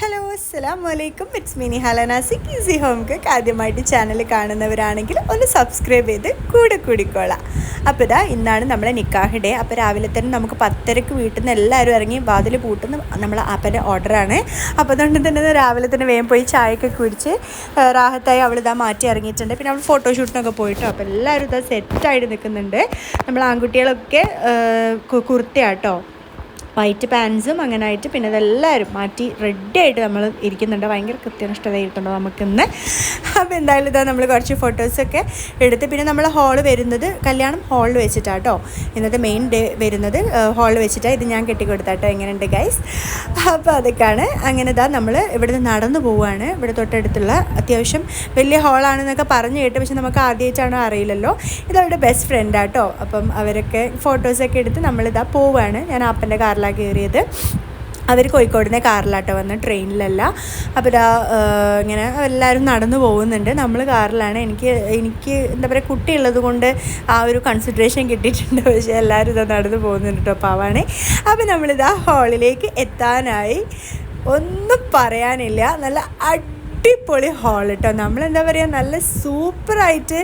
Hello അസ്സാം വലൈക്കും it's Mini ഹലനാസിക് ഈസി ഹോം കുക്ക് ആദ്യമായിട്ട് ചാനൽ കാണുന്നവരാണെങ്കിൽ ഒന്ന് സബ്സ്ക്രൈബ് ചെയ്ത് കൂടെ കൂടിക്കോളാം. അപ്പോൾ ഇതാ ഇന്നാണ് നമ്മുടെ നിക്കാഹ് ഡേ അപ്പോൾ രാവിലെ തന്നെ നമുക്ക് പത്തരക്ക് വീട്ടിൽ നിന്ന് എല്ലാവരും ഇറങ്ങി വാതിൽ പൂട്ടുന്ന നമ്മളെ ആപ്പന്റെ ഓർഡറാണ് അപ്പോൾ അതുകൊണ്ട് തന്നെ രാവിലെ തന്നെ വേഗം പോയി ചായയൊക്കെ കുടിച്ച് റാഹത്തായി അവൾ ഇതാ മാറ്റി ഇറങ്ങിയിട്ടുണ്ട്. പിന്നെ അവൾ ഫോട്ടോഷൂട്ടിനൊക്കെ പോയിട്ടോ. അപ്പോൾ എല്ലാവരും ഇതാ സെറ്റായിട്ട് നിൽക്കുന്നുണ്ട്. നമ്മൾ ആൺകുട്ടികളൊക്കെ കുർത്തയാട്ടോ. വൈറ്റ് പാൻസും അങ്ങനെ ആയിട്ട് പിന്നെ ഇതെല്ലാവരും മാറ്റി റെഡി ആയിട്ട് നമ്മൾ ഇരിക്കുന്നുണ്ട്. ഭയങ്കര കൃത്യനിഷ്ഠതയായിട്ടുണ്ട് നമുക്കിന്ന്. അപ്പോൾ എന്തായാലും ഇതാ നമ്മൾ കുറച്ച് ഫോട്ടോസൊക്കെ എടുത്ത് പിന്നെ നമ്മൾ ഹാൾ വരുന്നത് കല്യാണം ഹാളിൽ വെച്ചിട്ടാണ് കേട്ടോ ഇന്നത്തെ മെയിൻ ഡേ വരുന്നത് ഹാളിൽ വെച്ചിട്ടാണ് ഇത് ഞാൻ കെട്ടിക്കൊടുത്താട്ടോ എങ്ങനെയുണ്ട് ഗൈസ് അപ്പോൾ അതൊക്കെയാണ്. അങ്ങനെ ഇതാ നമ്മൾ ഇവിടുന്ന് നടന്നു പോവുകയാണ് ഇവിടെ തൊട്ടടുത്തുള്ള അത്യാവശ്യം വലിയ ഹാളാണെന്നൊക്കെ പറഞ്ഞു കേട്ട് പക്ഷെ നമുക്ക് ആദ്യമായിട്ടാണോ അറിയില്ലല്ലോ. ഇത് അവരുടെ ബെസ്റ്റ് ഫ്രണ്ടാട്ടോ അപ്പം അവരൊക്കെ ഫോട്ടോസൊക്കെ എടുത്ത് നമ്മളിതാ പോവുകയാണ് ഞാൻ അപ്പന്റെ കാറിലാണ് കയറിയത്. അവർ കോഴിക്കോടിനെ കാറിലാട്ടോ വന്ന് ട്രെയിനിലല്ല. അപ്പോൾ ഇങ്ങനെ എല്ലാവരും നടന്നു പോകുന്നുണ്ട്. നമ്മൾ കാറിലാണ്. എനിക്ക് എനിക്ക് എന്താ പറയുക കുട്ടിയുള്ളത് കൊണ്ട് ആ ഒരു കൺസിഡറേഷൻ കിട്ടിയിട്ടുണ്ട്. പക്ഷേ എല്ലാവരും ഇതാ നടന്നു പോകുന്നുണ്ട് കേട്ടോ പാവാണേ. അപ്പോൾ നമ്മളിതാ ഹാളിലേക്ക് എത്താനായി. ഒന്നും പറയാനില്ല. നല്ല അടിപൊളി ഹോൾ കേട്ടോ നമ്മളെന്താ പറയുക നല്ല സൂപ്പറായിട്ട്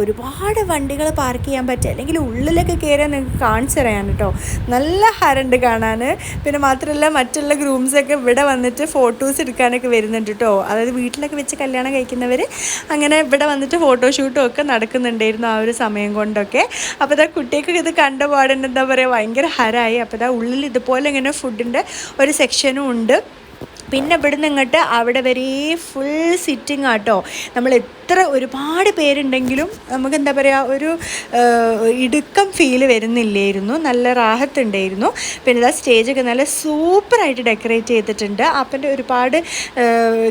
ഒരുപാട് വണ്ടികൾ പാർക്ക് ചെയ്യാൻ പറ്റുക അല്ലെങ്കിൽ ഉള്ളിലൊക്കെ കയറിയാൽ നിങ്ങൾക്ക് കാണിച്ചു തരാൻ കേട്ടോ. നല്ല ഹരണ്ട് കാണാൻ പിന്നെ മാത്രമല്ല മറ്റുള്ള ഗ്രൂംസൊക്കെ ഇവിടെ വന്നിട്ട് ഫോട്ടോസ് എടുക്കാനൊക്കെ വരുന്നുണ്ട് കേട്ടോ. അതായത് വീട്ടിലൊക്കെ വെച്ച് കല്യാണം കഴിക്കുന്നവർ അങ്ങനെ ഇവിടെ വന്നിട്ട് ഫോട്ടോഷൂട്ടും ഒക്കെ നടക്കുന്നുണ്ടായിരുന്നു ആ ഒരു സമയം കൊണ്ടൊക്കെ. അപ്പോൾ ഇതാ കുട്ടിയൊക്കെ ഇത് കണ്ട പാടുണ്ട് എന്താ പറയുക ഭയങ്കര ഹരായി. അപ്പോൾ ഇതാ ഉള്ളിൽ ഇതുപോലെ ഇങ്ങനെ ഫുഡിന്റെ ഒരു സെക്ഷനും ഉണ്ട്. പിന്നെ ഇവിടുന്ന് ഇങ്ങോട്ട് അവിടെ വരെ ഫുൾ സിറ്റിംഗ് ആട്ടോ. നമ്മൾ എത്ര ഒരുപാട് പേരുണ്ടെങ്കിലും നമുക്ക് എന്താ പറയുക ഒരു ഇടുക്കം ഫീൽ വരുന്നില്ലായിരുന്നു. നല്ല റാഹത്തുണ്ടായിരുന്നു. പിന്നെ ആ സ്റ്റേജൊക്കെ നല്ല സൂപ്പറായിട്ട് ഡെക്കറേറ്റ് ചെയ്തിട്ടുണ്ട്. അപ്പന്റെ ഒരുപാട്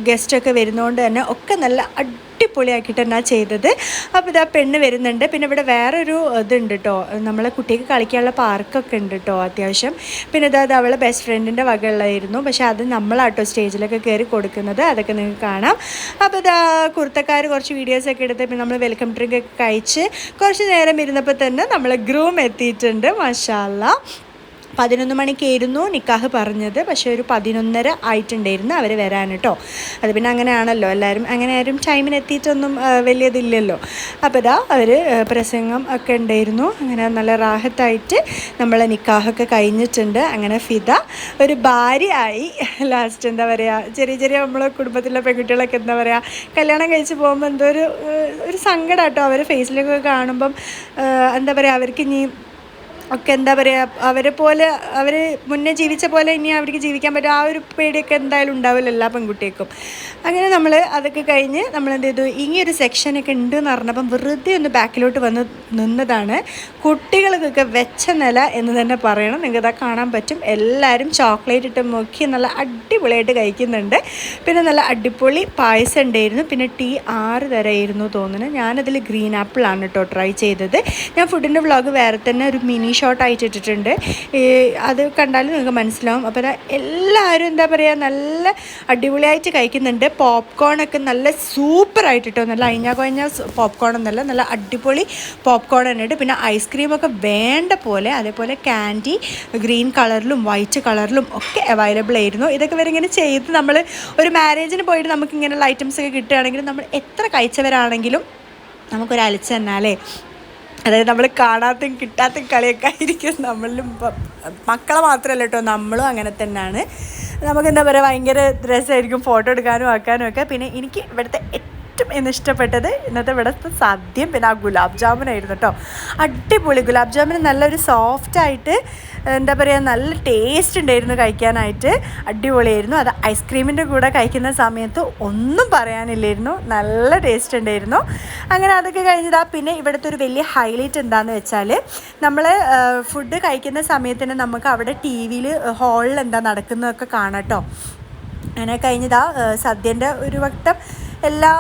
ഗസ്റ്റൊക്കെ വരുന്നതുകൊണ്ട് തന്നെ ഒക്കെ നല്ല അടിപൊളിയാക്കിയിട്ട് തന്നെ ചെയ്തത്. അപ്പോൾ ഇതാ പെണ്ണ് വരുന്നുണ്ട്. പിന്നെ ഇവിടെ വേറൊരു ഇതുണ്ട് കേട്ടോ നമ്മളെ കുട്ടിക്ക് കളിക്കാനുള്ള പാർക്കൊക്കെ ഉണ്ട് കേട്ടോ അത്യാവശ്യം. പിന്നെ ഇതാ അവളെ ബെസ്റ്റ് ഫ്രണ്ടിന്റെ വകയുള്ളായിരുന്നു പക്ഷെ അത് നമ്മളാട്ടോ സ്റ്റേജിലൊക്കെ കയറി കൊടുക്കുന്നത്. അതൊക്കെ നിങ്ങൾക്ക് കാണാം. അപ്പോൾ ഇതാ കുർത്തക്കാർ കുറച്ച് വീഡിയോസൊക്കെ എടുത്ത് പിന്നെ നമ്മൾ വെൽക്കം ഡ്രിങ്ക് ഒക്കെ കഴിച്ച് കുറച്ച് നേരം ഇരുന്നപ്പോൾ തന്നെ നമ്മളെ ഗ്രൂം എത്തിയിട്ടുണ്ട്. മഷാല്ല പതിനൊന്ന് മണിക്കായിരുന്നു നിക്കാഹ് പറഞ്ഞത്. പക്ഷേ ഒരു പതിനൊന്നര ആയിട്ടുണ്ടായിരുന്നു അവർ വരാൻ കേട്ടോ. അത് പിന്നെ അങ്ങനെയാണല്ലോ. എല്ലാവരും അങ്ങനെ ആരും ടൈമിന് എത്തിയിട്ടൊന്നും വലിയതില്ലല്ലോ. അപ്പോൾ ഇതാ അവർ പ്രസംഗം ഒക്കെ ഉണ്ടായിരുന്നു. അങ്ങനെ നല്ല റാഹത്തായിട്ട് നമ്മളെ നിക്കാഹൊക്കെ കഴിഞ്ഞിട്ടുണ്ട്. അങ്ങനെ ഫിദ ഒരു ഭാര്യയായി ലാസ്റ്റ് എന്താ പറയുക ചെറിയ ചെറിയ നമ്മളെ കുടുംബത്തിലെ പെൺകുട്ടികളൊക്കെ എന്താ പറയുക കല്യാണം കഴിച്ച് പോകുമ്പോൾ എന്തോ ഒരു ഒരു സങ്കടം കേട്ടോ. അവരെ ഫേസിലൊക്കെ കാണുമ്പം എന്താ പറയുക അവർക്ക് ഇനി ഒക്കെ എന്താ പറയുക അവരെ പോലെ അവർ മുന്നേ ജീവിച്ച പോലെ ഇനി അവർക്ക് ജീവിക്കാൻ പറ്റും. ആ ഒരു പേടിയൊക്കെ എന്തായാലും ഉണ്ടാവില്ല എല്ലാ പെൺകുട്ടികൾക്കും. അങ്ങനെ നമ്മൾ അതൊക്കെ കഴിഞ്ഞ് നമ്മൾ എന്ത് ചെയ്തു? ഈ ഒരു സെക്ഷനൊക്കെ ഉണ്ട് എന്ന് പറഞ്ഞപ്പം വെറുതെ ഒന്ന് ബാക്കിലോട്ട് വന്ന് നിന്നതാണ്. കുട്ടികൾക്കൊക്കെ വെച്ച നില എന്ന് തന്നെ പറയണം. നിങ്ങൾക്ക് ഇതാ കാണാൻ പറ്റും. എല്ലാവരും ചോക്ലേറ്റ് ഇട്ട് മുക്കി നല്ല അടിപൊളിയായിട്ട് കഴിക്കുന്നുണ്ട്. പിന്നെ നല്ല അടിപൊളി പായസം ഉണ്ടായിരുന്നു. പിന്നെ ടീ ആറ് തരമായിരുന്നു തോന്നുന്നത് ഞാനതിൽ ഗ്രീൻ ആപ്പിളാണ് കേട്ടോ ട്രൈ ചെയ്തത്. ഞാൻ ഫുഡിന്റെ വ്ളോഗ് വേറെ തന്നെ ഒരു മിനി ഷോട്ട് ആയിട്ട് ഇട്ടിട്ടുണ്ട് അത് കണ്ടാൽ നിങ്ങൾക്ക് മനസ്സിലാവും. അപ്പോൾ എല്ലാവരും എന്താ പറയുക നല്ല അടിപൊളിയായിട്ട് കഴിക്കുന്നുണ്ട്. പോപ്കോൺ ഒക്കെ നല്ല സൂപ്പറായിട്ട് കേട്ടോ നല്ല അയിഞ്ഞ കൊഞ്ഞ പോപ്കോൺ എന്നല്ല നല്ല അടിപൊളി പോപ്കോൺ തന്നെ ഉണ്ട്. പിന്നെ ഐസ്ക്രീമൊക്കെ വേണ്ട പോലെ അതേപോലെ ക്യാൻഡി ഗ്രീൻ കളറിലും വൈറ്റ് കളറിലും ഒക്കെ അവൈലബിൾ ആയിരുന്നു. ഇതൊക്കെ വരെ ഇങ്ങനെ ചെയ്ത് നമ്മൾ ഒരു മാരേജിന് പോയിട്ട് നമുക്ക് ഇങ്ങനെയുള്ള ഐറ്റംസ് ഒക്കെ കിട്ടുകയാണെങ്കിൽ നമ്മൾ എത്ര കഴിച്ചവരാണെങ്കിലും നമുക്കൊരു അലച്ച് തന്നാലേ അതായത് നമ്മൾ കാണാത്തും കിട്ടാത്തും കളിയൊക്കെ ആയിരിക്കും നമ്മളിലും മക്കളെ മാത്രമല്ല കേട്ടോ നമ്മളും അങ്ങനെ തന്നെയാണ്. നമുക്ക് എന്താ പറയുക ഭയങ്കര രസമായിരിക്കും ഫോട്ടോ എടുക്കാനും ആക്കാനും ഒക്കെ. പിന്നെ എനിക്ക് ഇവിടുത്തെ ഏറ്റവും എന്ന് ഇഷ്ടപ്പെട്ടത് ഇന്നത്തെ ഇവിടുത്തെ സദ്യയും പിന്നെ ആ ഗുലാബ് ജാമുനായിരുന്നു കേട്ടോ. അടിപൊളി ഗുലാബ് ജാമുന് നല്ലൊരു സോഫ്റ്റായിട്ട് എന്താ പറയുക നല്ല ടേസ്റ്റ് ഉണ്ടായിരുന്നു കഴിക്കാനായിട്ട്. അടിപൊളിയായിരുന്നു. അത് ഐസ്ക്രീമിന്റെ കൂടെ കഴിക്കുന്ന സമയത്ത് ഒന്നും പറയാനില്ലായിരുന്നു. നല്ല ടേസ്റ്റ് ഉണ്ടായിരുന്നു. അങ്ങനെ അതൊക്കെ കഴിഞ്ഞതാ. പിന്നെ ഇവിടുത്തെ ഒരു വലിയ ഹൈലൈറ്റ് എന്താണെന്ന് വെച്ചാൽ നമ്മൾ ഫുഡ് കഴിക്കുന്ന സമയത്തിന് നമുക്ക് അവിടെ ടി വിയിൽ ഹാളിൽ എന്താ നടക്കുന്നതൊക്കെ കാണാം കേട്ടോ. അങ്ങനെ കഴിഞ്ഞതാ സദ്യന്റെ ഒരു വട്ടം എല്ലാ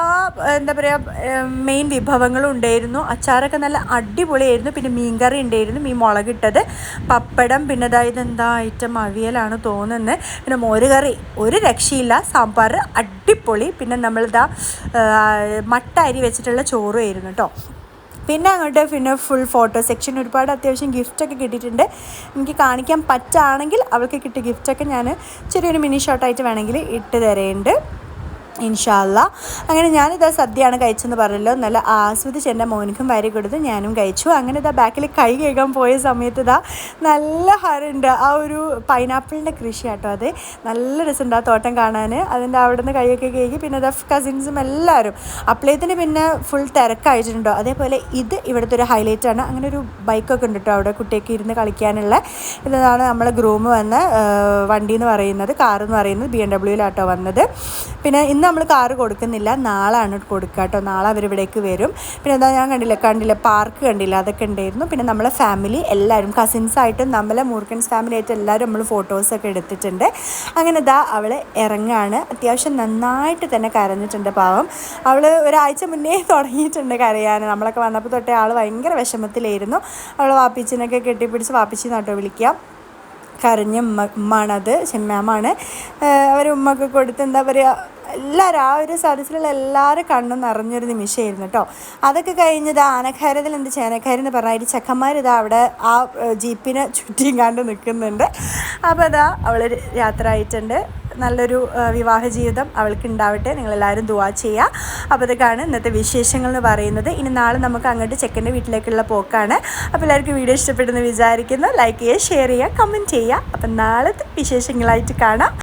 എന്താ പറയുക മെയിൻ വിഭവങ്ങളും ഉണ്ടായിരുന്നു. അച്ചാറൊക്കെ നല്ല അടിപൊളിയായിരുന്നു. പിന്നെ മീൻകറി ഉണ്ടായിരുന്നു മീൻ മുളകിട്ടത്. പപ്പടം പിന്നെ അതായത് എന്താ ഐറ്റം അവിയലാണ് തോന്നുന്നത് പിന്നെ മോരുകറി ഒരു രക്ഷയില്ല. സാമ്പാർ അടിപൊളി. പിന്നെ നമ്മളിതാ മട്ട അരി വെച്ചിട്ടുള്ള ചോറുമായിരുന്നു കേട്ടോ പിന്നെ അങ്ങോട്ട് പിന്നെ ഫുൾ ഫോട്ടോ സെക്ഷൻ ഒരുപാട് അത്യാവശ്യം ഗിഫ്റ്റൊക്കെ കിട്ടിയിട്ടുണ്ട്. എനിക്ക് കാണിക്കാൻ പറ്റുകയാണെങ്കിൽ അവൾക്ക് കിട്ടിയ ഗിഫ്റ്റൊക്കെ ഞാൻ ചെറിയൊരു മിനി ഷോട്ടായിട്ട് വേണമെങ്കിൽ ഇട്ട് തരേണ്ട്. ഇൻഷാല്ല അങ്ങനെ ഞാനിതാ സദ്യയാണ് കഴിച്ചെന്ന് പറഞ്ഞല്ലോ. നല്ല ആസ്വദിച്ച് എന്റെ മോനിക്കും വാരി കൊടുത്ത് ഞാനും കഴിച്ചു. അങ്ങനെ ഇതാ ബാക്കിൽ കൈ കേൾക്കാൻ പോയ സമയത്ത് ഇതാ നല്ല ഹരുണ്ട്. ആ ഒരു പൈനാപ്പിളിന്റെ കൃഷി കേട്ടോ അത്. നല്ല രസമുണ്ട് ആ തോട്ടം കാണാൻ. അതിന്റെ അവിടെ നിന്ന് കൈയൊക്കെ കഴുകി പിന്നെ ഇതാ കസിൻസും എല്ലാവരും. അപ്ലേത്തിന് പിന്നെ ഫുൾ തിരക്കായിട്ടുണ്ടോ. അതേപോലെ ഇത് ഇവിടുത്തെ ഒരു ഹൈലൈറ്റാണ് അങ്ങനെ ഒരു ബൈക്കൊക്കെ ഉണ്ട് കേട്ടോ അവിടെ കുട്ടിയൊക്കെ ഇരുന്ന് കളിക്കാനുള്ള. ഇതാണ് നമ്മളെ ഗ്രൂമ് വന്ന വണ്ടി എന്ന് പറയുന്നത് കാർ എന്ന് പറയുന്നത് ബി എം ഡബ്ല്യൂയിലാട്ടോ വന്നത്. പിന്നെ ഇന്ന് നമ്മൾ കാറ് കൊടുക്കുന്നില്ല. നാളെയാണ് കൊടുക്കുക കേട്ടോ നാളെ അവരിവിടേക്ക് വരും. പിന്നെ എന്താ ഞാൻ കണ്ടില്ല? കണ്ടില്ല? പാർക്ക് കണ്ടില്ല? അതൊക്കെ ഉണ്ടായിരുന്നു. പിന്നെ നമ്മളെ ഫാമിലി എല്ലാവരും കസിൻസായിട്ടും നമ്മളെ മൂർക്കൻസ് ഫാമിലി ആയിട്ട് എല്ലാവരും നമ്മൾ ഫോട്ടോസൊക്കെ എടുത്തിട്ടുണ്ട്. അങ്ങനെ ഇതാ അവൾ ഇറങ്ങാണ്. അത്യാവശ്യം നന്നായിട്ട് തന്നെ കരഞ്ഞിട്ടുണ്ട് പാവം. അവൾ ഒരാഴ്ച മുന്നേ തുടങ്ങിയിട്ടുണ്ട് കരയാൻ. നമ്മളൊക്കെ വന്നപ്പോൾ തൊട്ടേ ആൾ ഭയങ്കര വിഷമത്തിലായിരുന്നു. അവൾ വാപ്പിച്ചിനൊക്കെ കെട്ടിപ്പിടിച്ച് വാപ്പിച്ചി നട്ടോ വിളിക്കാം. കരഞ്ഞ ഉമ്മ ഉമ്മാണത് ചെമ്മാമാണ്. അവർ ഉമ്മക്ക് കൊടുത്ത് എന്താ പറയുക എല്ലാവരും ആ ഒരു സദസ്സിലുള്ള എല്ലാവരും കണ്ണും നിറഞ്ഞൊരു നിമിഷമായിരുന്നു കേട്ടോ. അതൊക്കെ കഴിഞ്ഞത് ആനക്കാരത്തിൽ എന്ത് ചേനക്കാരി എന്ന് പറഞ്ഞാൽ ചെക്കന്മാർ ഇതാ അവിടെ ആ ജീപ്പിനെ ചുറ്റിയും കണ്ട് നിൽക്കുന്നുണ്ട്. അപ്പോൾ അതാ അവൾ യാത്ര ആയിട്ടുണ്ട്. നല്ലൊരു വിവാഹ ജീവിതം അവൾക്ക് ഉണ്ടാവട്ടെ നിങ്ങളെല്ലാവരും ദുവാ ചെയ്യുക അപ്പോൾ ഇതൊക്കെയാണ് ഇന്നത്തെ വിശേഷങ്ങൾ എന്ന് പറയുന്നത്. ഇനി നാളെ നമുക്ക് അങ്ങോട്ട് ചെക്കന്റെ വീട്ടിലേക്കുള്ള പോക്കാണ്. അപ്പോൾ എല്ലാവർക്കും വീഡിയോ ഇഷ്ടപ്പെടുന്നു വിചാരിക്കുന്നു. ലൈക്ക് ചെയ്യുക ഷെയർ ചെയ്യുക കമന്റ് ചെയ്യുക. അപ്പം നാളത്തെ വിശേഷങ്ങളായിട്ട് കാണാം.